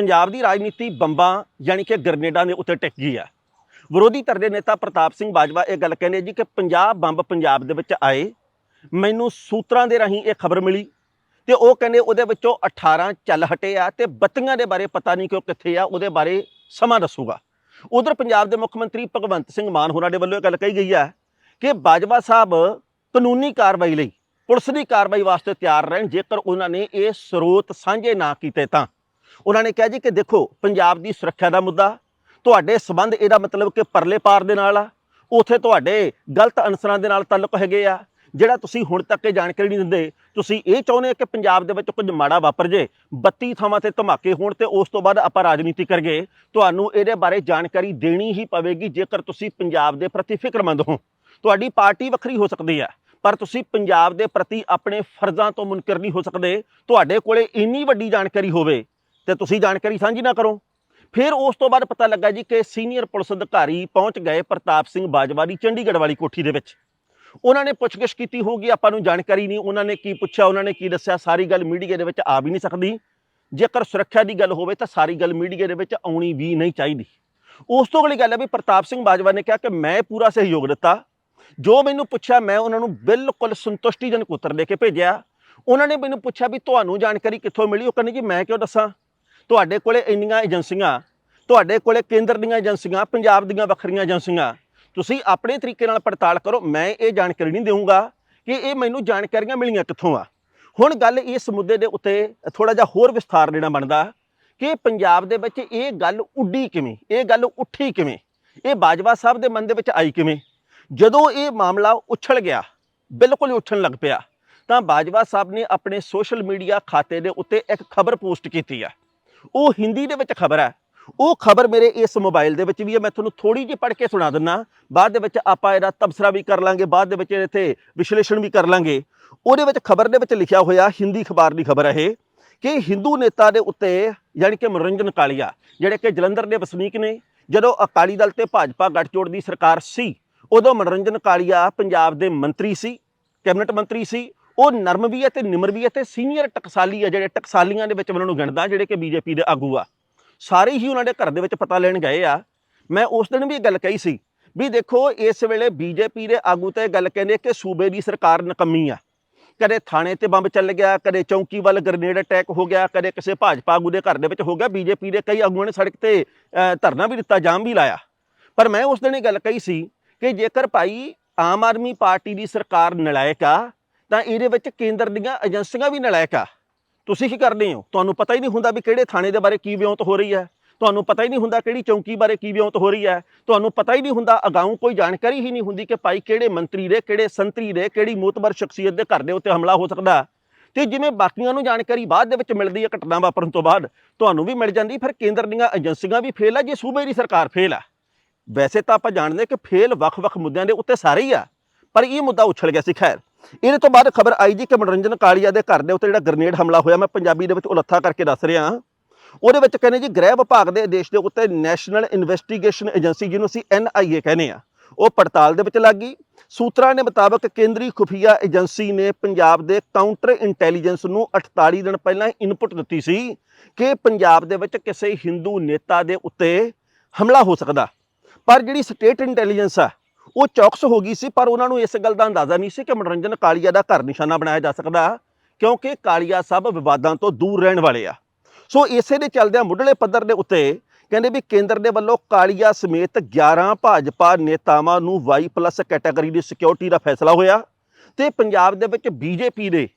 ਪੰਜਾਬ ਦੀ ਰਾਜਨੀਤੀ ਬੰਬਾਂ ਯਾਨੀ ਕਿ ਗਰਨੇਡਾਂ ਦੇ ਉੱਤੇ ਟਿਕ ਗਈ ਹੈ ਵਿਰੋਧੀ ਧਿਰ ਦੇ ਨੇਤਾ ਪ੍ਰਤਾਪ ਸਿੰਘ ਬਾਜਵਾ ਇਹ ਗੱਲ ਕਹਿੰਦੇ ਜੀ ਕਿ 50 ਬੰਬ ਪੰਜਾਬ ਦੇ ਵਿੱਚ ਆਏ, ਮੈਨੂੰ ਸੂਤਰਾਂ ਦੇ ਰਾਹੀਂ ਇਹ ਖਬਰ ਮਿਲੀ ਤੇ ਉਹ ਕਹਿੰਦੇ ਉਹਦੇ ਵਿੱਚੋਂ 18 ਚੱਲ ਹਟੇ ਆ ਤੇ ਬੱਤੀਆਂ ਦੇ ਬਾਰੇ ਪਤਾ ਨਹੀਂ ਕਿ ਉਹ ਕਿੱਥੇ ਆ, ਉਹਦੇ ਬਾਰੇ ਸਮਾਂ ਦੱਸੂਗਾ। ਉਧਰ ਪੰਜਾਬ ਦੇ ਮੁੱਖ ਮੰਤਰੀ ਭਗਵੰਤ ਸਿੰਘ ਮਾਨ ਹੋਰਾਂ ਦੇ ਵੱਲੋਂ ਇਹ ਗੱਲ ਕਹੀ ਗਈ ਹੈ ਕਿ ਬਾਜਵਾ ਸਾਹਿਬ ਕਾਨੂੰਨੀ ਕਾਰਵਾਈ ਲਈ, ਪੁਲਿਸ ਦੀ ਕਾਰਵਾਈ ਵਾਸਤੇ ਤਿਆਰ ਰਹਿਣ, ਜੇਕਰ ਉਹਨਾਂ ਨੇ ਇਹ ਸਰੋਤ ਸਾਂਝੇ ਨਾ ਕੀਤੇ ਤਾਂ। ਉਹਨਾਂ ਨੇ ਕਿਹਾ ਜੀ ਕਿ ਦੇਖੋ, ਪੰਜਾਬ ਦੀ ਸੁਰੱਖਿਆ ਦਾ ਮੁੱਦਾ, ਤੁਹਾਡੇ ਸਬੰਧ ਇਹਦਾ ਮਤਲਬ ਕਿ ਪਰਲੇ ਪਾਰ ਦੇ ਨਾਲ ਆ, ਉਥੇ ਤੁਹਾਡੇ ਗਲਤ ਅਨਸਰਾਂ ਦੇ ਨਾਲ ਤਾਲੁਕ ਹੈਗੇ ਆ, ਜਿਹੜਾ ਤੁਸੀਂ ਹੁਣ ਤੱਕ ਇਹ ਜਾਣਕਾਰੀ ਨਹੀਂ ਦਿੰਦੇ, ਤੁਸੀਂ ਇਹ ਚਾਹੁੰਦੇ ਕਿ ਪੰਜਾਬ ਦੇ ਵਿੱਚ ਕੁਝ ਮਾੜਾ ਵਾਪਰ ਜੇ 32 ਥਾਵਾਂ ਤੇ ਧਮਾਕੇ ਹੋਣ ਤੇ ਉਸ ਤੋਂ ਬਾਅਦ ਆਪਾਂ ਰਾਜਨੀਤੀ ਕਰਗੇ ਤੁਹਾਨੂੰ ਇਹਦੇ ਬਾਰੇ ਜਾਣਕਾਰੀ ਦੇਣੀ ਹੀ ਪਵੇਗੀ ਜੇਕਰ ਤੁਸੀਂ ਪੰਜਾਬ ਦੇ ਪ੍ਰਤੀ ਫਿਕਰਮੰਦ ਹੋ। ਤੁਹਾਡੀ ਪਾਰਟੀ ਵੱਖਰੀ ਹੋ ਸਕਦੀ ਹੈ ਪਰ ਤੁਸੀਂ ਪੰਜਾਬ ਦੇ ਪ੍ਰਤੀ ਆਪਣੇ ਫਰਜ਼ਾਂ ਤੋਂ ਮੁਨਕਰ ਨਹੀਂ ਹੋ ਸਕਦੇ, ਤੁਹਾਡੇ ਕੋਲੇ ਇੰਨੀ ਵੱਡੀ ਜਾਣਕਾਰੀ ਹੋਵੇ ਤੇ ਤੁਸੀਂ ਜਾਣਕਾਰੀ ਸਾਂਝੀ ਨਾ ਕਰੋ। ਫਿਰ ਉਸ ਤੋਂ ਬਾਅਦ ਪਤਾ ਲੱਗਾ ਜੀ ਕਿ ਸੀਨੀਅਰ ਪੁਲਿਸ ਅਧਿਕਾਰੀ ਪਹੁੰਚ ਗਏ ਪ੍ਰਤਾਪ ਸਿੰਘ ਬਾਜਵਾ ਦੀ ਚੰਡੀਗੜ੍ਹ ਵਾਲੀ ਕੋਠੀ ਦੇ ਵਿੱਚ। ਉਹਨਾਂ ਨੇ ਪੁੱਛਗਿੱਛ ਕੀਤੀ ਹੋਊਗੀ, ਆਪਾਂ ਨੂੰ ਜਾਣਕਾਰੀ ਨਹੀਂ। ਉਹਨਾਂ ਨੇ ਕੀ ਪੁੱਛਿਆ, ਉਹਨਾਂ ਨੇ ਕੀ ਦੱਸਿਆ, ਸਾਰੀ ਗੱਲ ਮੀਡੀਆ ਦੇ ਵਿੱਚ ਆ ਵੀ ਨਹੀਂ ਸਕਦੀ। ਜੇਕਰ ਸੁਰੱਖਿਆ ਦੀ ਗੱਲ ਹੋਵੇ ਤਾਂ ਸਾਰੀ ਗੱਲ ਮੀਡੀਆ ਦੇ ਵਿੱਚ ਆਉਣੀ ਵੀ ਨਹੀਂ ਚਾਹੀਦੀ। ਉਸ ਤੋਂ ਅਗਲੀ ਗੱਲ ਹੈ ਵੀ ਪ੍ਰਤਾਪ ਸਿੰਘ ਬਾਜਵਾ ਨੇ ਕਿਹਾ ਕਿ ਮੈਂ ਪੂਰਾ ਸਹਿਯੋਗ ਦਿੱਤਾ। ਜੋ ਮੈਨੂੰ ਪੁੱਛਿਆ, ਮੈਂ ਉਹਨਾਂ ਨੂੰ ਬਿਲਕੁਲ ਸੰਤੁਸ਼ਟੀਜਨਕ ਉੱਤਰ ਦੇ ਕੇ ਭੇਜਿਆ। ਉਹਨਾਂ ਨੇ ਮੈਨੂੰ ਪੁੱਛਿਆ ਵੀ ਤੁਹਾਨੂੰ ਜਾਣਕਾਰੀ ਕਿੱਥੋਂ ਮਿਲੀ? ਉਹ ਕਹਿੰਦੇ ਜੀ, ਮੈਂ ਕਿਉਂ ਦੱਸਾਂ? ਤੁਹਾਡੇ ਕੋਲੇ ਇੰਨੀਆਂ ਏਜੰਸੀਆਂ, ਤੁਹਾਡੇ ਕੋਲੇ ਕੇਂਦਰ ਦੀਆਂ ਏਜੰਸੀਆਂ, ਪੰਜਾਬ ਦੀਆਂ ਵੱਖਰੀਆਂ ਏਜੰਸੀਆਂ, ਤੁਸੀਂ ਆਪਣੇ ਤਰੀਕੇ ਨਾਲ ਪੜਤਾਲ ਕਰੋ, ਮੈਂ ਇਹ ਜਾਣਕਾਰੀ ਨਹੀਂ ਦੇਵਾਂਗਾ ਕਿ ਇਹ ਮੈਨੂੰ ਜਾਣਕਾਰੀਆਂ ਮਿਲੀਆਂ ਕਿੱਥੋਂ ਆ। ਹੁਣ ਗੱਲ ਇਸ ਮੁੱਦੇ ਦੇ ਉੱਤੇ ਥੋੜਾ ਜਿਹਾ ਹੋਰ ਵਿਸਥਾਰ ਲੈਣਾ ਬਣਦਾ ਕਿ ਪੰਜਾਬ ਦੇ ਵਿੱਚ ਇਹ ਗੱਲ ਉੱਡੀ ਕਿਵੇਂ, ਇਹ ਗੱਲ ਉੱਠੀ ਕਿਵੇਂ, ਇਹ ਬਾਜਵਾ ਸਾਹਿਬ ਦੇ ਮਨ ਦੇ ਵਿੱਚ ਆਈ ਕਿਵੇਂ? ਜਦੋਂ ਇਹ ਮਾਮਲਾ ਉਛਲ ਗਿਆ, ਬਿਲਕੁਲ ਉੱਠਣ ਲੱਗ ਪਿਆ, ਤਾਂ ਬਾਜਵਾ ਸਾਹਿਬ ਨੇ ਆਪਣੇ ਸੋਸ਼ਲ ਮੀਡੀਆ ਖਾਤੇ ਦੇ ਉੱਤੇ ਇੱਕ ਖਬਰ ਪੋਸਟ ਕੀਤੀ ਆ। ਉਹ ਹਿੰਦੀ ਦੇ ਵਿੱਚ ਖਬਰ ਹੈ। ਉਹ ਖਬਰ ਮੇਰੇ ਇਸ ਮੋਬਾਈਲ ਦੇ ਵਿੱਚ ਵੀ ਹੈ। ਮੈਂ ਤੁਹਾਨੂੰ ਥੋੜੀ ਜਿਹੀ ਪੜ੍ਹ ਕੇ ਸੁਣਾ ਦਿੰਨਾ। ਬਾਅਦ ਦੇ ਵਿੱਚ ਆਪਾਂ ਇਹਦਾ ਤਬਸਰਾ ਵੀ ਕਰ ਲਾਂਗੇ। ਬਾਅਦ ਦੇ ਵਿੱਚ ਇੱਥੇ ਵਿਸ਼ਲੇਸ਼ਣ ਵੀ ਕਰ ਲਾਂਗੇ। ਉਹਦੇ ਵਿੱਚ ਖਬਰ ਦੇ ਵਿੱਚ ਲਿਖਿਆ ਹੋਇਆ ਹਿੰਦੀ ਅਖਬਾਰ ਦੀ ਖਬਰ ਹੈ ਇਹ ਕਿ ਹਿੰਦੂ ਨੇਤਾ ਦੇ ਉੱਤੇ ਯਾਨੀ ਕਿ ਮਨੋਰੰਜਨ ਕਾਲੀਆ ਜਿਹੜੇ ਕਿ ਜਲੰਧਰ ਦੇ ਵਸਨੀਕ ਨੇ, ਜਦੋਂ ਅਕਾਲੀ ਦਲ ਤੇ ਭਾਜਪਾ ਗੱਠਜੋੜ ਦੀ ਸਰਕਾਰ ਸੀ, ਉਦੋਂ ਮਨੋਰੰਜਨ ਕਾਲੀਆ ਪੰਜਾਬ ਦੇ ਮੰਤਰੀ ਸੀ, ਕੈਬਨਿਟ ਮੰਤਰੀ ਸੀ ਉਹ ਨਰਮ ਵੀ ਹੈ ਤੇ ਨਿਮਰ ਵੀ ਹੈ ਤੇ ਸੀਨੀਅਰ ਟਕਸਾਲੀ ਆ ਜਿਹੜੇ ਟਕਸਾਲੀਆਂ ਦੇ ਵਿੱਚ ਮੈਂ ਉਹਨਾਂ ਨੂੰ ਗਿਣਦਾ ਜਿਹੜੇ ਕਿ ਬੀਜੇਪੀ ਦੇ ਆਗੂ ਆ। ਸਾਰੇ ਹੀ ਉਹਨਾਂ ਦੇ ਘਰ ਦੇ ਵਿੱਚ ਪਤਾ ਲੈਣ ਗਏ ਆ। ਮੈਂ ਉਸ ਦਿਨ ਵੀ ਇਹ ਗੱਲ ਕਹੀ ਸੀ ਵੀ ਦੇਖੋ, ਇਸ ਵੇਲੇ ਬੀਜੇਪੀ ਦੇ ਆਗੂ ਤੇ ਇਹ ਗੱਲ ਕਹਿੰਦੇ ਕਿ ਸੂਬੇ ਦੀ ਸਰਕਾਰ ਨਕਮੀ ਆ। ਕਦੇ ਥਾਣੇ ਤੇ ਬੰਬ ਚੱਲ ਗਿਆ, ਕਦੇ ਚੌਂਕੀ ਵੱਲ ਗ੍ਰਨੇਡ ਅਟੈਕ ਹੋ ਗਿਆ, ਕਦੇ ਕਿਸੇ ਭਾਜਪਾ ਆਗੂ ਦੇ ਘਰ ਦੇ ਵਿੱਚ ਹੋ ਗਿਆ। ਬੀਜੇਪੀ ਦੇ ਕਈ ਆਗੂਆਂ ਨੇ ਸੜਕ ਤੇ ਧਰਨਾ ਵੀ ਦਿੱਤਾ, ਜਾਮ ਵੀ ਲਾਇਆ। ਪਰ ਮੈਂ ਉਸ ਦਿਨ ਇਹ ਗੱਲ ਕਹੀ ਸੀ ਕਿ ਜੇਕਰ ਭਾਈ ਆਮ ਆਦਮੀ ਪਾਰਟੀ ਦੀ ਸਰਕਾਰ ਨਲਾਇਕ ਆ ਤਾਂ ਇਹਦੇ ਵਿੱਚ ਕੇਂਦਰ ਦੀਆਂ ਏਜੰਸੀਆਂ ਵੀ ਨਲਾਇਕ ਆ। ਤੁਸੀਂ ਕੀ ਕਰਦੇ ਹੋ? ਤੁਹਾਨੂੰ ਪਤਾ ਹੀ ਨਹੀਂ ਹੁੰਦਾ ਵੀ ਕਿਹੜੇ ਥਾਣੇ ਦੇ ਬਾਰੇ ਕੀ ਵਿਉਂਤ ਹੋ ਰਹੀ ਹੈ। ਤੁਹਾਨੂੰ ਪਤਾ ਹੀ ਨਹੀਂ ਹੁੰਦਾ ਕਿਹੜੀ ਚੌਂਕੀ ਬਾਰੇ ਕੀ ਵਿਉਂਤ ਹੋ ਰਹੀ ਹੈ। ਤੁਹਾਨੂੰ ਪਤਾ ਹੀ ਨਹੀਂ ਹੁੰਦਾ, ਅਗਾਊਂ ਕੋਈ ਜਾਣਕਾਰੀ ਹੀ ਨਹੀਂ ਹੁੰਦੀ ਕਿ ਭਾਈ ਕਿਹੜੇ ਮੰਤਰੀ ਦੇ, ਕਿਹੜੇ ਸੰਤਰੀ ਦੇ, ਕਿਹੜੀ ਮੋਤਬਰ ਸ਼ਖਸੀਅਤ ਦੇ ਘਰ ਦੇ ਉੱਤੇ ਹਮਲਾ ਹੋ ਸਕਦਾ। ਤੇ ਜਿਵੇਂ ਬਾਕੀਆਂ ਨੂੰ ਜਾਣਕਾਰੀ ਬਾਅਦ ਦੇ ਵਿੱਚ ਮਿਲਦੀ ਹੈ ਘਟਨਾ ਵਾਪਰਨ ਤੋਂ ਬਾਅਦ, ਤੁਹਾਨੂੰ ਵੀ ਮਿਲ ਜਾਂਦੀ, ਫਿਰ ਕੇਂਦਰ ਦੀਆਂ ਏਜੰਸੀਆਂ ਵੀ ਫੇਲ ਆ, ਜੇ ਸੂਬੇ ਦੀ ਸਰਕਾਰ ਫੇਲ ਆ। ਵੈਸੇ ਤਾਂ ਆਪਾਂ ਜਾਣਦੇ ਕਿ ਫੇਲ ਵੱਖ-ਵੱਖ ਮੁੱਦਿਆਂ ਦੇ ਉੱਤੇ ਸਾਰੇ ਹੀ ਆ, ਪਰ ਇਹ ਮੁੱਦਾ ਉਛਲ ਗਿਆ ਸੀ, ਖੈਰ। ਇਹਦੇ ਤੋਂ ਬਾਅਦ ਖਬਰ ਆਈ ਜੀ ਕਿ ਮਨੋਰੰਜਨ ਕਾਲੀਆ ਦੇ ਘਰ ਦੇ ਉੱਤੇ ਜਿਹੜਾ ਗ੍ਰਨੇਡ ਹਮਲਾ ਹੋਇਆ, ਮੈਂ ਪੰਜਾਬੀ ਦੇ ਵਿੱਚ ਉਲੱਥਾ ਕਰਕੇ ਦੱਸ ਰਿਹਾ ਉਹਦੇ ਵਿੱਚ ਕਹਿੰਦੇ ਜੀ, ਗ੍ਰਹਿ ਵਿਭਾਗ ਦੇ ਆਦੇਸ਼ ਦੇ ਉੱਤੇ ਨੈਸ਼ਨਲ ਇਨਵੈਸਟੀਗੇਸ਼ਨ ਏਜੰਸੀ ਜਿਹਨੂੰ ਅਸੀਂ ਐਨਆਈਏ ਕਹਿੰਦੇ ਆ ਉਹ ਪੜਤਾਲ ਦੇ ਵਿੱਚ ਲੱਗ ਗਈ। ਸੂਤਰਾਂ ਦੇ ਮੁਤਾਬਕ ਕੇਂਦਰੀ ਖੁਫੀਆ ਏਜੰਸੀ ਨੇ ਪੰਜਾਬ ਦੇ ਕਾਊਂਟਰ ਇੰਟੈਲੀਜੈਂਸ ਨੂੰ 48 ਦਿਨ ਪਹਿਲਾਂ ਇਨਪੁਟ ਦਿੱਤੀ ਸੀ ਕਿ ਪੰਜਾਬ ਦੇ ਵਿੱਚ ਕਿਸੇ ਹਿੰਦੂ ਨੇਤਾ ਦੇ ਉੱਤੇ ਹਮਲਾ ਹੋ ਸਕਦਾ। ਪਰ ਜਿਹੜੀ ਸਟੇਟ ਇੰਟੈਲੀਜੈਂਸ ਆ ਉਹ ਚੌਕਸ ਹੋ ਗਈ ਸੀ, ਪਰ ਉਹਨਾਂ ਨੂੰ ਇਸ ਗੱਲ ਦਾ ਅੰਦਾਜ਼ਾ ਨਹੀਂ ਸੀ ਕਿ ਮਨੋਰੰਜਨ ਕਾਲੀਆ ਦਾ ਘਰ ਨਿਸ਼ਾਨਾ ਬਣਾਇਆ ਜਾ ਸਕਦਾ, ਕਿਉਂਕਿ ਕਾਲੀਆ ਸਾਹਿਬ ਵਿਵਾਦਾਂ ਤੋਂ ਦੂਰ ਰਹਿਣ ਵਾਲੇ ਆ। ਸੋ ਇਸੇ ਦੇ ਚੱਲਦਿਆਂ ਮੁੱਢਲੇ ਪੱਧਰ ਦੇ ਉੱਤੇ ਕਹਿੰਦੇ ਵੀ ਕੇਂਦਰ ਦੇ ਵੱਲੋਂ ਕਾਲੀਆ ਸਮੇਤ 11 ਭਾਜਪਾ ਨੇਤਾਵਾਂ ਨੂੰ ਵਾਈ ਪਲੱਸ ਕੈਟਾਗਰੀ ਦੀ ਸਿਕਿਉਰਿਟੀ ਦਾ ਫੈਸਲਾ ਹੋਇਆ ਤੇ ਪੰਜਾਬ ਦੇ ਵਿੱਚ ਬੀਜੇਪੀ ਦੇ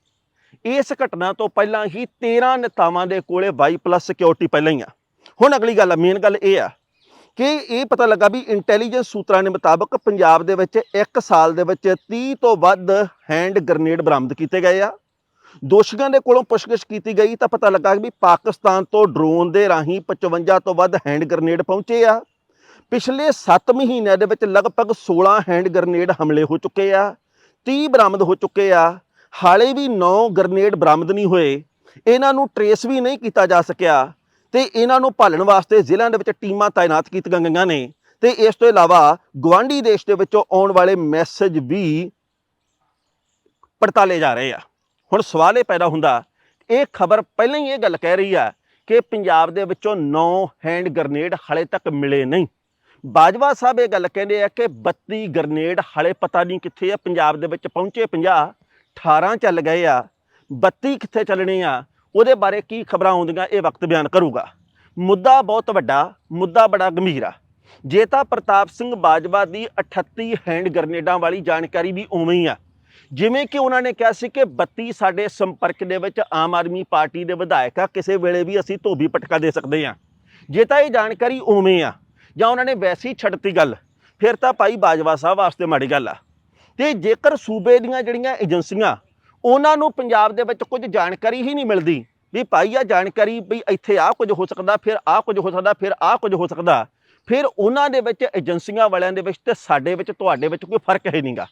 ਇਸ ਘਟਨਾ ਤੋਂ ਪਹਿਲਾਂ ਹੀ 13 ਨੇਤਾਵਾਂ ਦੇ ਕੋਲੇ ਵਾਈ ਪਲੱਸ ਸਿਕਿਉਰਿਟੀ ਪਹਿਲਾਂ ਹੀ ਆ। ਹੁਣ ਅਗਲੀ ਗੱਲ ਮੇਨ ਗੱਲ ਇਹ ਆ ਕਿ ਇਹ ਪਤਾ ਲੱਗਾ ਵੀ ਇੰਟੈਲੀਜੈਂਸ ਸੂਤਰਾਂ ਦੇ ਮੁਤਾਬਕ ਪੰਜਾਬ ਦੇ ਵਿੱਚ 1 ਸਾਲ ਦੇ ਵਿੱਚ 30 ਤੋਂ ਵੱਧ ਹੈਂਡ ਗ੍ਰਨੇਡ ਬਰਾਮਦ ਕੀਤੇ ਗਏ ਆ। ਦੋਸ਼ੀਆਂ ਦੇ ਕੋਲੋਂ ਪੁੱਛਗਿੱਛ ਕੀਤੀ ਗਈ ਤਾਂ ਪਤਾ ਲੱਗਾ ਵੀ ਪਾਕਿਸਤਾਨ ਤੋਂ ਡਰੋਨ ਦੇ ਰਾਹੀਂ 55 ਤੋਂ ਵੱਧ ਹੈਂਡ ਗ੍ਰਨੇਡ ਪਹੁੰਚੇ ਆ। ਪਿਛਲੇ 7 ਮਹੀਨਿਆਂ ਦੇ ਵਿੱਚ ਲਗਭਗ 16 ਹੈਂਡ ਗ੍ਰਨੇਡ ਹਮਲੇ ਹੋ ਚੁੱਕੇ ਆ 30 ਬਰਾਮਦ ਹੋ ਚੁੱਕੇ ਆ। ਹਾਲੇ ਵੀ 9 ਗ੍ਰਨੇਡ ਬਰਾਮਦ ਨਹੀਂ ਹੋਏ। ਇਹਨਾਂ ਨੂੰ ਟਰੇਸ ਵੀ ਨਹੀਂ ਕੀਤਾ ਜਾ ਸਕਿਆ। ਤੇ ਇਹਨਾਂ ਨੂੰ ਭਾਲਣ ਵਾਸਤੇ ਜ਼ਿਲ੍ਹਿਆਂ ਦੇ ਵਿੱਚ ਟੀਮਾਂ ਤਾਇਨਾਤ ਕੀਤੀਆਂ ਗਈਆਂ ਨੇ। ਤੇ ਇਸ ਤੋਂ ਇਲਾਵਾ ਗਵਾਂਢੀ ਦੇਸ਼ ਦੇ ਵਿੱਚੋਂ ਆਉਣ ਵਾਲੇ ਮੈਸੇਜ ਵੀ ਪੜਤਾਲੇ ਜਾ ਰਹੇ ਆ। ਹੁਣ ਸਵਾਲ ਇਹ ਪੈਦਾ ਹੁੰਦਾ, ਇਹ ਖਬਰ ਪਹਿਲਾਂ ਹੀ ਇਹ ਗੱਲ ਕਹਿ ਰਹੀ ਆ ਕਿ ਪੰਜਾਬ ਦੇ ਵਿੱਚੋਂ 9 ਹੈਂਡ ਗ੍ਰਨੇਡ ਹਲੇ ਤੱਕ ਮਿਲੇ ਨਹੀਂ। ਬਾਜਵਾ ਸਾਹਿਬ ਇਹ ਗੱਲ ਕਹਿੰਦੇ ਆ ਕਿ 32 ਗ੍ਰਨੇਡ ਹਲੇ ਪਤਾ ਨਹੀਂ ਕਿੱਥੇ ਆ, ਪੰਜਾਬ ਦੇ ਵਿੱਚ ਪਹੁੰਚੇ 50 18 ਚੱਲ ਗਏ ਆ 32 ਕਿੱਥੇ ਚੱਲਣੇ ਆ ਉਹਦੇ ਬਾਰੇ ਕੀ ਖਬਰਾਂ ਆਉਂਦੀਆਂ ਇਹ ਵਕਤ ਬਿਆਨ ਕਰੂਗਾ। ਮੁੱਦਾ ਬਹੁਤ ਵੱਡਾ, ਮੁੱਦਾ ਬੜਾ ਗੰਭੀਰ ਆ। ਜੇ ਤਾਂ ਪ੍ਰਤਾਪ ਸਿੰਘ ਬਾਜਵਾ ਦੀ 38 ਹੈਂਡ ਗਰਨੇਡਾਂ ਵਾਲੀ ਜਾਣਕਾਰੀ ਵੀ ਉਵੇਂ ਹੀ ਆ। ਜਿਵੇਂ ਕਿ ਉਹਨਾਂ ਨੇ ਕਿਹਾ ਸੀ ਕਿ 32 ਸਾਡੇ ਸੰਪਰਕ ਦੇ ਵਿੱਚ ਆਮ ਆਦਮੀ ਪਾਰਟੀ ਦੇ ਵਿਧਾਇਕ ਆ, ਕਿਸੇ ਵੇਲੇ ਵੀ ਅਸੀਂ ਧੋਬੀ ਪਟਕਾ ਦੇ ਸਕਦੇ ਆ। ਜੇ ਤਾਂ ਇਹ ਜਾਣਕਾਰੀ ਉਵੇਂ ਆ, ਜਾਂ ਉਹਨਾਂ ਨੇ ਵੈਸੇ ਹੀ ਛੱਡਤੀ ਗੱਲ, ਫਿਰ ਤਾਂ ਭਾਈ ਬਾਜਵਾ ਸਾਹਿਬ ਵਾਸਤੇ ਮਾੜੀ ਗੱਲ ਆ। ਤੇ ਜੇਕਰ ਸੂਬੇ ਦੀਆਂ ਜਿਹੜੀਆਂ ਏਜੰਸੀਆਂ ਉਹਨਾਂ ਨੂੰ ਪੰਜਾਬ ਦੇ ਵਿੱਚ ਕੁਝ ਜਾਣਕਾਰੀ ਹੀ ਨਹੀਂ ਮਿਲਦੀ ਵੀ ਭਾਈ ਆ ਜਾਣਕਾਰੀ ਵੀ ਇੱਥੇ ਆ ਕੁਝ ਹੋ ਸਕਦਾ, ਫਿਰ ਆ ਕੁਝ ਹੋ ਸਕਦਾ, ਫਿਰ ਆ ਕੁਝ ਹੋ ਸਕਦਾ। ਫਿਰ ਉਹਨਾਂ ਦੇ ਵਿੱਚ ਏਜੰਸੀਆਂ ਵਾਲਿਆਂ ਦੇ ਵਿੱਚ ਤੇ ਸਾਡੇ ਵਿੱਚ, ਤੁਹਾਡੇ ਵਿੱਚ ਕੋਈ ਫ਼ਰਕ ਹੈ ਨਹੀਂਗਾ।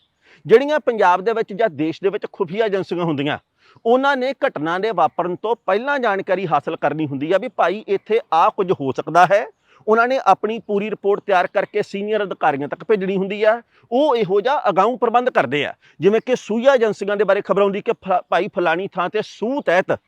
ਜਿਹੜੀਆਂ ਪੰਜਾਬ ਦੇ ਵਿੱਚ ਜਾਂ ਦੇਸ਼ ਦੇ ਵਿੱਚ ਖੁਫੀਆ ਏਜੰਸੀਆਂ ਹੁੰਦੀਆਂ, ਉਹਨਾਂ ਨੇ ਘਟਨਾ ਦੇ ਵਾਪਰਨ ਤੋਂ ਪਹਿਲਾਂ ਜਾਣਕਾਰੀ ਹਾਸਲ ਕਰਨੀ ਹੁੰਦੀ ਆ ਵੀ ਭਾਈ ਇੱਥੇ ਆ ਕੁਝ ਹੋ ਸਕਦਾ ਹੈ ਉਹਨਾਂ ਨੇ ਆਪਣੀ ਪੂਰੀ ਰਿਪੋਰਟ ਤਿਆਰ ਕਰਕੇ ਸੀਨੀਅਰ ਅਧਿਕਾਰੀਆਂ ਤੱਕ ਭੇਜਣੀ ਹੁੰਦੀ ਆ। ਉਹ ਇਹੋ ਜਿਹਾ ਅਗਾਊਂ ਪ੍ਰਬੰਧ ਕਰਦੇ ਆ। ਜਿਵੇਂ ਕਿ ਸੂਈਆ ਏਜੰਸੀਆਂ ਦੇ ਬਾਰੇ ਖਬਰ ਆਉਂਦੀ ਕਿ ਫ- ਭਾਈ ਫਲਾਣੀ ਥਾਂ ਤੇ ਸੂਹ ਤਹਿਤ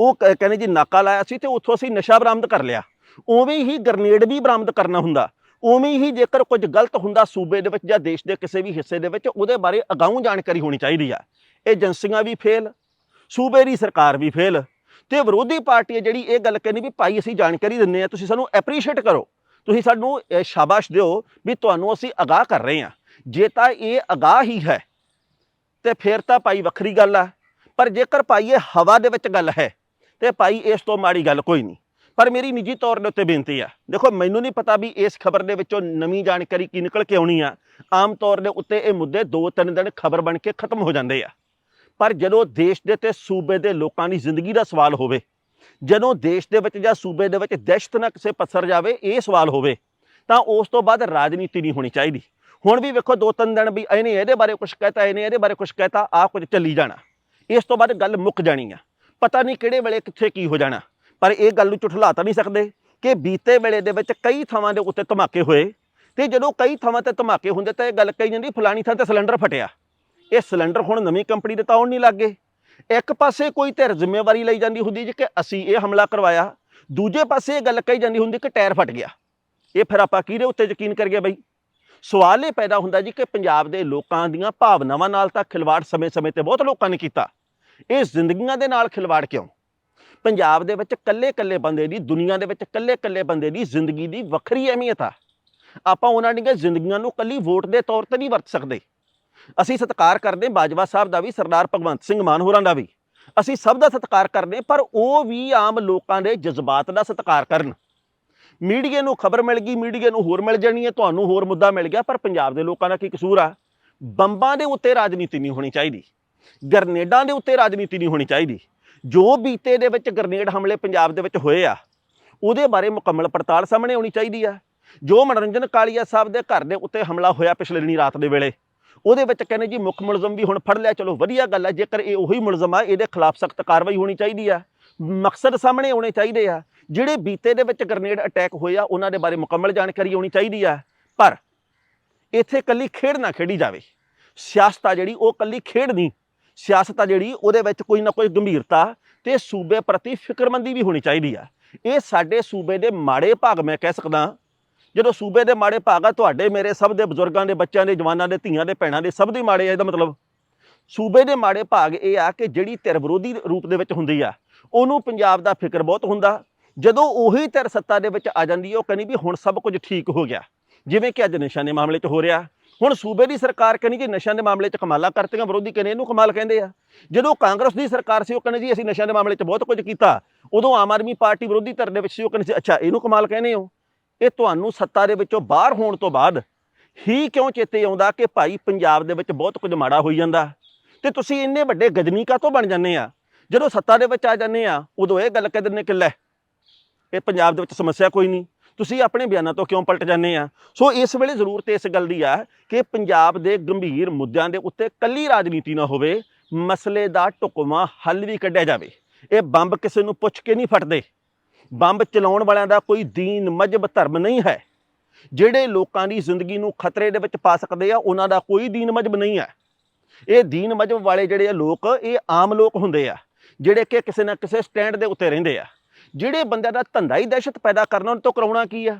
ਉਹ ਕ- ਕਹਿੰਦੇ ਜੀ ਨਾਕਾ ਲਾਇਆ ਸੀ ਤੇ ਉੱਥੋਂ ਅਸੀਂ ਨਸ਼ਾ ਬਰਾਮਦ ਕਰ ਲਿਆ। ਉਵੇਂ ਹੀ ਗ੍ਰਨੇਡ ਵੀ ਬਰਾਮਦ ਕਰਨਾ ਹੁੰਦਾ। ਉਵੇਂ ਹੀ ਜੇਕਰ ਕੁਝ ਗਲਤ ਹੁੰਦਾ ਸੂਬੇ ਦੇ ਵਿੱਚ ਜਾਂ ਦੇਸ਼ ਦੇ ਕਿਸੇ ਵੀ ਹਿੱਸੇ ਦੇ ਵਿੱਚ, ਉਹਦੇ ਬਾਰੇ ਅਗਾਊਂ ਜਾਣਕਾਰੀ ਹੋਣੀ ਚਾਹੀਦੀ ਆ। ਏਜੰਸੀਆਂ ਵੀ ਫੇਲ, ਸੂਬੇ ਦੀ ਸਰਕਾਰ ਵੀ ਫੇਲ। ਤੇ ਵਿਰੋਧੀ ਪਾਰਟੀ ਹੈ ਜਿਹੜੀ ਇਹ ਗੱਲ ਕਹਿੰਦੀ ਵੀ ਭਾਈ ਅਸੀਂ ਜਾਣਕਾਰੀ ਦਿੰਨੇ ਆ ਤੁਸੀਂ ਸਾਨੂੰ ਐਪਰੀਸ਼ੀਏਟ ਕਰੋ। ਤੁਸੀਂ ਸਾਨੂੰ ਸ਼ਾਬਾਸ਼ ਦਿਓ ਵੀ ਤੁਹਾਨੂੰ ਅਸੀਂ ਅਗਾਹ ਕਰ ਰਹੇ ਹਾਂ। ਜੇ ਤਾਂ ਇਹ ਅਗਾਹ ਹੀ ਹੈ, ਤੇ ਫਿਰ ਤਾਂ ਭਾਈ ਵੱਖਰੀ ਗੱਲ ਆ। ਪਰ ਜੇਕਰ ਭਾਈ ਇਹ ਹਵਾ ਦੇ ਵਿੱਚ ਗੱਲ ਹੈ, ਤੇ ਭਾਈ ਇਸ ਤੋਂ ਮਾੜੀ ਗੱਲ ਕੋਈ ਨਹੀਂ। ਪਰ ਮੇਰੀ ਨਿੱਜੀ ਤੌਰ ਦੇ ਉੱਤੇ ਬੇਨਤੀ ਆ, ਦੇਖੋ ਮੈਨੂੰ ਨਹੀਂ ਪਤਾ ਵੀ ਇਸ ਖਬਰ ਦੇ ਵਿੱਚੋਂ ਨਵੀਂ ਜਾਣਕਾਰੀ ਕੀ ਨਿਕਲ ਕੇ ਆਉਣੀ ਆ। ਆਮ ਤੌਰ ਦੇ ਉੱਤੇ ਇਹ ਮੁੱਦੇ 2-3 ਦਿਨ ਖਬਰ ਬਣ ਕੇ ਖਤਮ ਹੋ ਜਾਂਦੇ ਆ। ਪਰ ਜਦੋਂ ਦੇਸ਼ ਦੇ ਤੇ ਸੂਬੇ ਦੇ ਲੋਕਾਂ ਦੀ ਜ਼ਿੰਦਗੀ ਦਾ ਸਵਾਲ ਹੋਵੇ, ਜਦੋਂ ਦੇਸ਼ ਦੇ ਵਿੱਚ ਜਾਂ ਸੂਬੇ ਦੇ ਵਿੱਚ ਦਹਿਸ਼ਤ ਨਾ ਕਿਸੇ ਪਸਰ ਜਾਵੇ, ਇਹ ਸਵਾਲ ਹੋਵੇ, ਤਾਂ ਉਸ ਤੋਂ ਬਾਅਦ ਰਾਜਨੀਤੀ ਨਹੀਂ ਹੋਣੀ ਚਾਹੀਦੀ। ਹੁਣ ਵੀ ਵੇਖੋ ਦੋ ਤਿੰਨ ਦਿਨ ਵੀ ਇਹਨੇ ਇਹਦੇ ਬਾਰੇ ਕੁਝ ਕਹਿਤਾ, ਇਹਨੇ ਇਹਦੇ ਬਾਰੇ ਕੁਝ ਕਹਿਤਾ ਆ ਕੁਝ ਚੱਲੀ ਜਾਣਾ। ਇਸ ਤੋਂ ਬਾਅਦ ਗੱਲ ਮੁੱਕ ਜਾਣੀ ਆ। ਪਤਾ ਨਹੀਂ ਕਿਹੜੇ ਵੇਲੇ ਕਿੱਥੇ ਕੀ ਹੋ ਜਾਣਾ। ਪਰ ਇਹ ਗੱਲ ਨੂੰ ਝੁਠਲਾ ਤਾਂ ਨਹੀਂ ਸਕਦੇ ਕਿ ਬੀਤੇ ਵੇਲੇ ਦੇ ਵਿੱਚ ਕਈ ਥਾਵਾਂ ਦੇ ਉੱਤੇ ਧਮਾਕੇ ਹੋਏ ਤੇ ਜਦੋਂ ਕਈ ਥਾਵਾਂ ਤੇ ਧਮਾਕੇ ਹੁੰਦੇ ਤਾਂ ਇਹ ਗੱਲ ਕਹੀ ਜਾਂਦੀ, ਫਲਾਣੀ ਥਾਂ ਤੇ ਸਿਲੰਡਰ ਫਟਿਆ। ਇਹ ਸਿਲੰਡਰ ਹੁਣ ਨਵੀਂ ਕੰਪਨੀ ਦੇ ਤਾਂ ਆਉਣ ਨਹੀਂ ਲੱਗੇ ਇੱਕ ਪਾਸੇ ਕੋਈ ਧਿਰ ਜ਼ਿੰਮੇਵਾਰੀ ਲਈ ਜਾਂਦੀ ਹੁੰਦੀ ਜੀ ਕਿ ਅਸੀਂ ਇਹ ਹਮਲਾ ਕਰਵਾਇਆ, ਦੂਜੇ ਪਾਸੇ ਇਹ ਗੱਲ ਕਹੀ ਜਾਂਦੀ ਹੁੰਦੀ ਕਿ ਟਾਇਰ ਫਟ ਗਿਆ। ਇਹ ਫਿਰ ਆਪਾਂ ਕਿਹਦੇ ਉੱਤੇ ਯਕੀਨ ਕਰੀਏ ਬਈ? ਸਵਾਲ ਇਹ ਪੈਦਾ ਹੁੰਦਾ ਜੀ ਕਿ ਪੰਜਾਬ ਦੇ ਲੋਕਾਂ ਦੀਆਂ ਭਾਵਨਾਵਾਂ ਨਾਲ ਤਾਂ ਖਿਲਵਾੜ ਸਮੇਂ-ਸਮੇਂ ਤੇ ਬਹੁਤ ਲੋਕਾਂ ਨੇ ਕੀਤਾ। ਇਹ ਜ਼ਿੰਦਗੀਆਂ ਦੇ ਨਾਲ ਖਿਲਵਾੜ ਕਿਉਂ? ਪੰਜਾਬ ਦੇ ਵਿੱਚ ਕੱਲੇ-ਕੱਲੇ ਬੰਦੇ ਦੀ, ਦੁਨੀਆ ਦੇ ਵਿੱਚ ਕੱਲੇ-ਕੱਲੇ ਬੰਦੇ ਦੀ ਜ਼ਿੰਦਗੀ ਦੀ ਵੱਖਰੀ ਅਹਿਮੀਅਤ ਆ। ਆਪਾਂ ਉਹਨਾਂ ਦੀਆਂ ਜ਼ਿੰਦਗੀਆਂ ਨੂੰ ਕੱਲੀ ਵੋਟ ਦੇ ਤੌਰ ਤੇ ਨਹੀਂ ਵਰਤ ਸਕਦੇ। ਅਸੀਂ ਸਤਿਕਾਰ ਕਰਦੇ ਬਾਜਵਾ ਸਾਹਿਬ ਦਾ ਵੀ, ਸਰਦਾਰ ਭਗਵੰਤ ਸਿੰਘ ਮਾਨ ਹੋਰਾਂ ਦਾ ਵੀ। ਅਸੀਂ ਸਭ ਦਾ ਸਤਿਕਾਰ ਕਰਦੇ ਪਰ ਉਹ ਵੀ ਆਮ ਲੋਕਾਂ ਦੇ ਜਜ਼ਬਾਤ ਦਾ ਸਤਿਕਾਰ ਕਰਨ। ਮੀਡੀਆ ਨੂੰ ਖਬਰ ਮਿਲ ਗਈ ਮੀਡੀਆ ਨੂੰ ਹੋਰ ਮਿਲ ਜਾਣੀ ਹੈ, ਤੁਹਾਨੂੰ ਹੋਰ ਮੁੱਦਾ ਮਿਲ ਗਿਆ, ਪਰ ਪੰਜਾਬ ਦੇ ਲੋਕਾਂ ਦਾ ਕੀ ਕਸੂਰ ਆ? ਬੰਬਾਂ ਦੇ ਉੱਤੇ ਰਾਜਨੀਤੀ ਨਹੀਂ ਹੋਣੀ ਚਾਹੀਦੀ। ਗਰਨੇਡਾਂ ਦੇ ਉੱਤੇ ਰਾਜਨੀਤੀ ਨਹੀਂ ਹੋਣੀ ਚਾਹੀਦੀ। ਜੋ ਬੀਤੇ ਦੇ ਵਿੱਚ ਗਰਨੇਡ ਹਮਲੇ ਪੰਜਾਬ ਦੇ ਵਿੱਚ ਹੋਏ ਆ, ਉਹਦੇ ਬਾਰੇ ਮੁਕੰਮਲ ਪੜਤਾਲ ਸਾਹਮਣੇ ਆਉਣੀ ਚਾਹੀਦੀ ਆ। ਜੋ ਮਨੋਰੰਜਨ ਕਾਲੀਆ ਸਾਹਿਬ ਦੇ ਘਰ ਦੇ ਉੱਤੇ ਹਮਲਾ ਹੋਇਆ ਪਿਛਲੇ ਦਿਨੀ ਰਾਤ ਦੇ ਵੇਲੇ ਉਹਦੇ ਵਿੱਚ ਕਹਿੰਦੇ ਜੀ ਮੁੱਖ ਮੁਲਜ਼ਮ ਵੀ ਹੁਣ ਫੜ ਲਿਆ, ਚਲੋ ਵਧੀਆ ਗੱਲ ਹੈ ਜੇਕਰ ਇਹ ਉਹੀ ਮੁਲਜ਼ਮ ਆ, ਇਹਦੇ ਖਿਲਾਫ ਸਖਤ ਕਾਰਵਾਈ ਹੋਣੀ ਚਾਹੀਦੀ ਆ। ਮਕਸਦ ਸਾਹਮਣੇ ਆਉਣੇ ਚਾਹੀਦੇ ਆ। ਜਿਹੜੇ ਬੀਤੇ ਦੇ ਵਿੱਚ ਗ੍ਰਨੇਡ ਅਟੈਕ ਹੋਏ ਆ, ਉਹਨਾਂ ਦੇ ਬਾਰੇ ਮੁਕੰਮਲ ਜਾਣਕਾਰੀ ਹੋਣੀ ਚਾਹੀਦੀ ਆ। ਪਰ ਇੱਥੇ ਕੱਲੀ ਖੇਡ ਨਾ ਖੇਡੀ ਜਾਵੇ। ਸਿਆਸਤ ਆ ਜਿਹੜੀ, ਉਹ ਕੱਲੀ ਖੇਡ ਨਹੀਂ। ਸਿਆਸਤ ਆ ਜਿਹੜੀ, ਉਹਦੇ ਵਿੱਚ ਕੋਈ ਨਾ ਕੋਈ ਗੰਭੀਰਤਾ ਤੇ ਸੂਬੇ ਪ੍ਰਤੀ ਫਿਕਰਮੰਦੀ ਵੀ ਹੋਣੀ ਚਾਹੀਦੀ ਆ। ਇਹ ਸਾਡੇ ਸੂਬੇ ਦੇ ਮਾੜੇ ਭਾਗ ਮੈਂ ਕਹਿ ਸਕਦਾ ਜਦੋਂ ਸੂਬੇ ਦੇ ਮਾੜੇ ਭਾਗ ਆ, ਤੁਹਾਡੇ ਮੇਰੇ ਸਭ ਦੇ ਬਜ਼ੁਰਗਾਂ ਦੇ ਬੱਚਿਆਂ ਦੇ, ਜਵਾਨਾਂ ਦੇ, ਧੀਆਂ ਦੇ, ਭੈਣਾਂ ਦੇ, ਸਭ ਦੇ ਮਾੜੇ ਆ, ਇਹਦਾ ਮਤਲਬ। ਸੂਬੇ ਦੇ ਮਾੜੇ ਭਾਗ ਇਹ ਆ ਕਿ ਜਿਹੜੀ ਧਿਰ ਵਿਰੋਧੀ ਰੂਪ ਦੇ ਵਿੱਚ ਹੁੰਦੀ ਆ, ਉਹਨੂੰ ਪੰਜਾਬ ਦਾ ਫਿਕਰ ਬਹੁਤ ਹੁੰਦਾ। ਜਦੋਂ ਉਹੀ ਧਿਰ ਸੱਤਾ ਦੇ ਵਿੱਚ ਆ ਜਾਂਦੀ ਹੈ ਉਹ ਕਹਿੰਦੀ ਵੀ ਹੁਣ ਸਭ ਕੁਝ ਠੀਕ ਹੋ ਗਿਆ। ਜਿਵੇਂ ਕਿ ਅੱਜ ਨਸ਼ਿਆਂ ਦੇ ਮਾਮਲੇ 'ਚ ਹੋ ਰਿਹਾ। ਹੁਣ ਸੂਬੇ ਦੀ ਸਰਕਾਰ ਕਹਿੰਦੀ ਜੀ ਨਸ਼ਿਆਂ ਦੇ ਮਾਮਲੇ 'ਚ ਕਮਾਲਾਂ ਕਰਤੀਆਂ, ਵਿਰੋਧੀ ਕਹਿੰਦੇ ਇਹਨੂੰ ਕਮਾਲ ਕਹਿੰਦੇ ਆ। ਜਦੋਂ ਕਾਂਗਰਸ ਦੀ ਸਰਕਾਰ ਸੀ, ਉਹ ਕਹਿੰਦੇ ਜੀ ਅਸੀਂ ਨਸ਼ਿਆਂ ਦੇ ਮਾਮਲੇ 'ਚ ਬਹੁਤ ਕੁਝ ਕੀਤਾ। ਉਦੋਂ ਆਮ ਆਦਮੀ ਪਾਰਟੀ ਵਿਰੋਧੀ ਧਿਰ ਦੇ ਵਿੱਚ ਸੀ, ਉਹ ਕਹਿੰਦੇ ਸੀ, ਅੱਛਾ, ਇਹਨੂੰ ਕਮਾਲ ਕਹਿੰਦੇ ਹੋ। ਇਹ ਤੁਹਾਨੂੰ ਸੱਤਾ ਦੇ ਵਿੱਚੋਂ ਬਾਹਰ ਹੋਣ ਤੋਂ ਬਾਅਦ ਹੀ ਕਿਉਂ ਚੇਤੇ ਆਉਂਦਾ ਕਿ ਭਾਈ ਪੰਜਾਬ ਦੇ ਵਿੱਚ ਬਹੁਤ ਕੁਝ ਮਾੜਾ ਹੋਈ ਜਾਂਦਾ? ਤੇ ਤੁਸੀਂ ਇੰਨੇ ਵੱਡੇ ਗਜਨੀ ਕਾਹਤੋਂ ਬਣ ਜਾਂਦੇ ਆ? ਜਦੋਂ ਸੱਤਾ ਦੇ ਵਿੱਚ ਆ ਜਾਂਦੇ ਆ, ਉਦੋਂ ਇਹ ਗੱਲ ਕਹਿ ਦਿੰਦੇ ਕਿ ਲੈ, ਇਹ ਪੰਜਾਬ ਦੇ ਵਿੱਚ ਸਮੱਸਿਆ ਕੋਈ ਨਹੀਂ। ਤੁਸੀਂ ਆਪਣੇ ਬਿਆਨਾਂ ਤੋਂ ਕਿਉਂ ਪਲਟ ਜਾਂਦੇ ਆ? ਸੋ ਇਸ ਵੇਲੇ ਜ਼ਰੂਰਤ ਇਸ ਗੱਲ ਦੀ ਆ ਕਿ ਪੰਜਾਬ ਦੇ ਗੰਭੀਰ ਮੁੱਦਿਆਂ ਦੇ ਉੱਤੇ ਕੱਲੀ ਰਾਜਨੀਤੀ ਨਾ ਹੋਵੇ, ਮਸਲੇ ਦਾ ਢੁਕਵਾਂ ਹੱਲ ਵੀ ਕੱਢਿਆ ਜਾਵੇ। ਇਹ ਬੰਬ ਕਿਸੇ ਨੂੰ ਪੁੱਛ ਕੇ ਨਹੀਂ ਫਟਦੇ। ਬੰਬ ਚਲਾਉਣ ਵਾਲਿਆਂ ਦਾ ਕੋਈ ਦੀਨ ਮਜਬ ਧਰਮ ਨਹੀਂ ਹੈ। ਜਿਹੜੇ ਲੋਕਾਂ ਦੀ ਜ਼ਿੰਦਗੀ ਨੂੰ ਖਤਰੇ ਦੇ ਵਿੱਚ ਪਾ ਸਕਦੇ ਆ, ਉਹਨਾਂ ਦਾ ਕੋਈ ਦੀਨ ਮਜਬ ਨਹੀਂ ਹੈ। ਇਹ ਦੀਨ ਮਜਬ ਵਾਲੇ ਜਿਹੜੇ ਆ ਲੋਕ, ਇਹ ਆਮ ਲੋਕ ਹੁੰਦੇ ਆ, ਜਿਹੜੇ ਕਿ ਕਿਸੇ ਨਾ ਕਿਸੇ ਸਟੈਂਡ ਦੇ ਉੱਤੇ ਰਹਿੰਦੇ ਆ। ਜਿਹੜੇ ਬੰਦਿਆਂ ਦਾ ਧੰਦਾ ਹੀ ਦਹਿਸ਼ਤ ਪੈਦਾ ਕਰਨਾ, ਉਹਨਾਂ ਤੋਂ ਕਰਾਉਣਾ ਕੀ ਆ?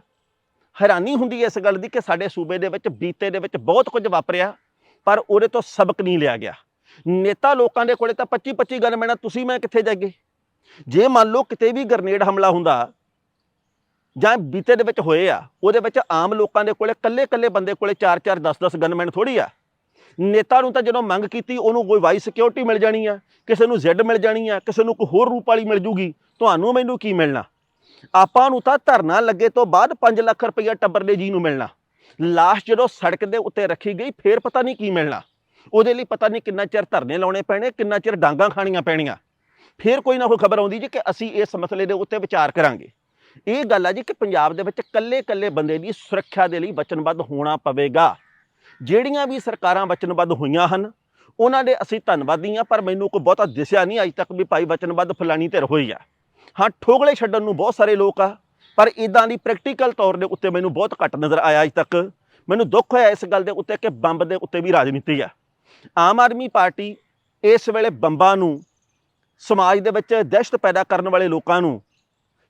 ਹੈਰਾਨੀ ਹੁੰਦੀ ਹੈ ਇਸ ਗੱਲ ਦੀ ਕਿ ਸਾਡੇ ਸੂਬੇ ਦੇ ਵਿੱਚ ਬੀਤੇ ਦੇ ਵਿੱਚ ਬਹੁਤ ਕੁਝ ਵਾਪਰਿਆ, ਪਰ ਉਹਦੇ ਤੋਂ ਸਬਕ ਨਹੀਂ ਲਿਆ ਗਿਆ। ਨੇਤਾ ਲੋਕਾਂ ਦੇ ਕੋਲੇ ਤਾਂ 25 25 ਗਨਮੈਨ ਆ ਤੁਸੀਂ ਮੈਂ ਕਿੱਥੇ ਜਾਗੇ ਜੇ ਮੰਨ ਲਓ ਕਿਤੇ ਵੀ ਗ੍ਰਨੇਡ ਹਮਲਾ ਹੁੰਦਾ ਜਾਂ ਬੀਤੇ ਦੇ ਵਿੱਚ ਹੋਏ ਆ, ਉਹਦੇ ਵਿੱਚ ਆਮ ਲੋਕਾਂ ਦੇ ਕੋਲੇ ਕੱਲੇ ਕੱਲੇ ਬੰਦੇ ਕੋਲੇ 4 4 10 10 ਗਨਮੈਨ ਥੋੜੀ ਆ। ਨੇਤਾ ਨੂੰ ਤਾਂ ਜਦੋਂ ਮੰਗ ਕੀਤੀ, ਉਹਨੂੰ ਕੋਈ ਵਾਈ ਸਿਕਿਉਰਿਟੀ ਮਿਲ ਜਾਣੀ ਆ, ਕਿਸੇ ਨੂੰ ਜ਼ੈਡ ਮਿਲ ਜਾਣੀ ਆ, ਕਿਸੇ ਨੂੰ ਕੋਈ ਹੋਰ ਰੂਪ ਵਾਲੀ ਮਿਲ ਜੂਗੀ, ਤੁਹਾਨੂੰ ਮੈਨੂੰ ਕੀ ਮਿਲਣਾ? ਆਪਾਂ ਨੂੰ ਤਾਂ ਧਰਨਾ ਲੱਗੇ ਤੋਂ ਬਾਅਦ 5 ਲੱਖ ਰੁਪਈਆ ਟੱਬਰ ਦੇ ਜੀ ਨੂੰ ਮਿਲਣਾ। ਲਾਸ਼ ਜਦੋਂ ਸੜਕ ਦੇ ਉੱਤੇ ਰੱਖੀ ਗਈ, ਫੇਰ ਪਤਾ ਨਹੀਂ ਕੀ ਮਿਲਣਾ। ਉਹਦੇ ਲਈ ਪਤਾ ਨਹੀਂ ਕਿੰਨਾ ਚਿਰ ਧਰਨੇ ਲਾਉਣੇ ਪੈਣੇ, ਕਿੰਨਾ ਚਿਰ ਡਾਂਗਾ ਖਾਣੀਆਂ ਪੈਣੀਆਂ। ਫਿਰ ਕੋਈ ਨਾ ਕੋਈ ਖਬਰ ਆਉਂਦੀ ਜੀ ਕਿ ਅਸੀਂ ਇਸ ਮਸਲੇ ਦੇ ਉੱਤੇ ਵਿਚਾਰ ਕਰਾਂਗੇ। ਇਹ ਗੱਲ ਆ ਜੀ ਕਿ ਪੰਜਾਬ ਦੇ ਵਿੱਚ ਕੱਲੇ ਕੱਲੇ ਬੰਦੇ ਦੀ ਸੁਰੱਖਿਆ ਦੇ ਲਈ ਵਚਨਬੱਧ ਹੋਣਾ ਪਵੇਗਾ। ਜਿਹੜੀਆਂ ਵੀ ਸਰਕਾਰਾਂ ਵਚਨਬੱਧ ਹੋਈਆਂ ਹਨ, ਉਹਨਾਂ ਦੇ ਅਸੀਂ ਧੰਨਵਾਦੀ ਹਾਂ, ਪਰ ਮੈਨੂੰ ਕੋਈ ਬਹੁਤਾ ਦਿਸਿਆ ਨਹੀਂ ਅਜੇ ਤੱਕ ਵੀ ਭਾਈ ਵਚਨਬੱਧ ਫਲਾਣੀ ਧਿਰ ਹੋਈ ਆ। ਹਾਂ ਠੋਗਲੇ ਛੱਡਣ ਨੂੰ ਬਹੁਤ ਸਾਰੇ ਲੋਕ ਆ, ਪਰ ਇਦਾਂ ਦੀ ਪ੍ਰੈਕਟੀਕਲ ਤੌਰ ਦੇ ਉੱਤੇ ਮੈਨੂੰ ਬਹੁਤ ਘੱਟ ਨਜ਼ਰ ਆਇਆ ਅਜੇ ਤੱਕ। ਮੈਨੂੰ ਦੁੱਖ ਹੋਇਆ ਇਸ ਗੱਲ ਦੇ ਉੱਤੇ ਕਿ ਬੰਬ ਦੇ ਉੱਤੇ ਵੀ ਰਾਜਨੀਤੀ ਆ। ਆਮ ਆਦਮੀ ਪਾਰਟੀ ਇਸ ਵੇਲੇ ਬੰਬਾਂ ਨੂੰ ਸਮਾਜ ਦੇ ਵਿੱਚ ਦਹਿਸ਼ਤ ਪੈਦਾ ਕਰਨ ਵਾਲੇ ਲੋਕਾਂ ਨੂੰ,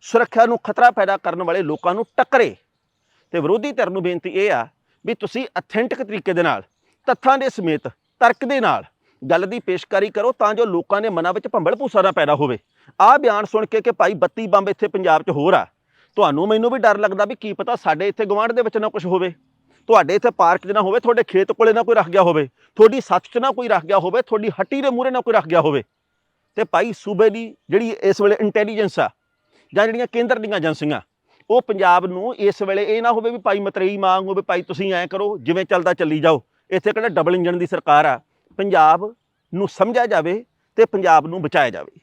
ਸੁਰੱਖਿਆ ਨੂੰ ਖਤਰਾ ਪੈਦਾ ਕਰਨ ਵਾਲੇ ਲੋਕਾਂ ਨੂੰ ਟੱਕਰੇ। ਤੇ ਵਿਰੋਧੀ ਧਿਰ ਨੂੰ ਬੇਨਤੀ ਇਹ ਆ ਵੀ ਤੁਸੀਂ ਅਥੈਂਟਿਕ ਤਰੀਕੇ ਦੇ ਨਾਲ, ਤੱਥਾਂ ਦੇ ਸਮੇਤ, ਤਰਕ ਦੇ ਨਾਲ ਗੱਲ ਦੀ ਪੇਸ਼ਕਾਰੀ ਕਰੋ ਤਾਂ ਜੋ ਲੋਕਾਂ ਦੇ ਮਨਾਂ ਵਿੱਚ ਭੰਬਲ ਭੂਸਾ ਨਾ ਪੈਦਾ ਹੋਵੇ। ਆਹ ਬਿਆਨ ਸੁਣ ਕੇ ਕਿ ਭਾਈ 32 ਬੰਬ ਇੱਥੇ ਪੰਜਾਬ 'ਚ ਹੋਰ ਆ। ਤੁਹਾਨੂੰ ਮੈਨੂੰ ਵੀ ਡਰ ਲੱਗਦਾ ਵੀ ਕੀ ਪਤਾ ਸਾਡੇ ਇੱਥੇ ਗਵਾਂਢ ਦੇ ਵਿੱਚ ਨਾ ਕੁਝ ਹੋਵੇ। ਤੁਹਾਡੇ ਇੱਥੇ ਪਾਰਕ 'ਚ ਨਾ ਹੋਵੇ, ਤੁਹਾਡੇ ਖੇਤ ਕੋਲੇ ਨਾ ਕੋਈ ਰੱਖ ਗਿਆ ਹੋਵੇ। ਤੁਹਾਡੀ ਸੱਥ 'ਚ ਨਾ ਕੋਈ ਰੱਖ ਗਿਆ ਹੋਵੇ, ਤੁਹਾਡੀ ਹੱਟੀ ਦੇ ਮੂਹਰੇ ਨਾ ਕੋਈ ਰੱਖ ਗਿਆ ਹੋਵੇ। ਤੇ ਭਾਈ ਸੂਬੇ ਦੀ ਜਿਹੜੀ ਇਸ ਵੇਲੇ ਇੰਟੈਲੀਜੈਂਸ ਆ, ਜਾਂ ਜਿਹੜੀਆਂ ਕੇਂਦਰ ਦੀਆਂ ਏਜੰਸੀਆਂ, ਉਹ ਪੰਜਾਬ ਨੂੰ ਇਸ ਵੇਲੇ ਇਹ ਨਾ ਹੋਵੇ ਵੀ ਭਾਈ ਮਤਰੇਈ ਮੰਗ ਹੋਵੇ, ਭਾਈ ਤੁਸੀਂ ਐਂ ਕਰੋ, ਜਿਵੇਂ ਚੱਲਦਾ ਚੱਲੀ ਜਾਓ। ਇੱਥੇ ਕਿਹੜਾ ਡਬਲ ਇੰਜਨ ਦੀ ਸਰਕਾਰ ਆ। ਪੰਜਾਬ ਨੂੰ ਸਮਝਿਆ ਜਾਵੇ ਤੇ ਪੰਜਾਬ ਨੂੰ ਬਚਾਇਆ ਜਾਵੇ।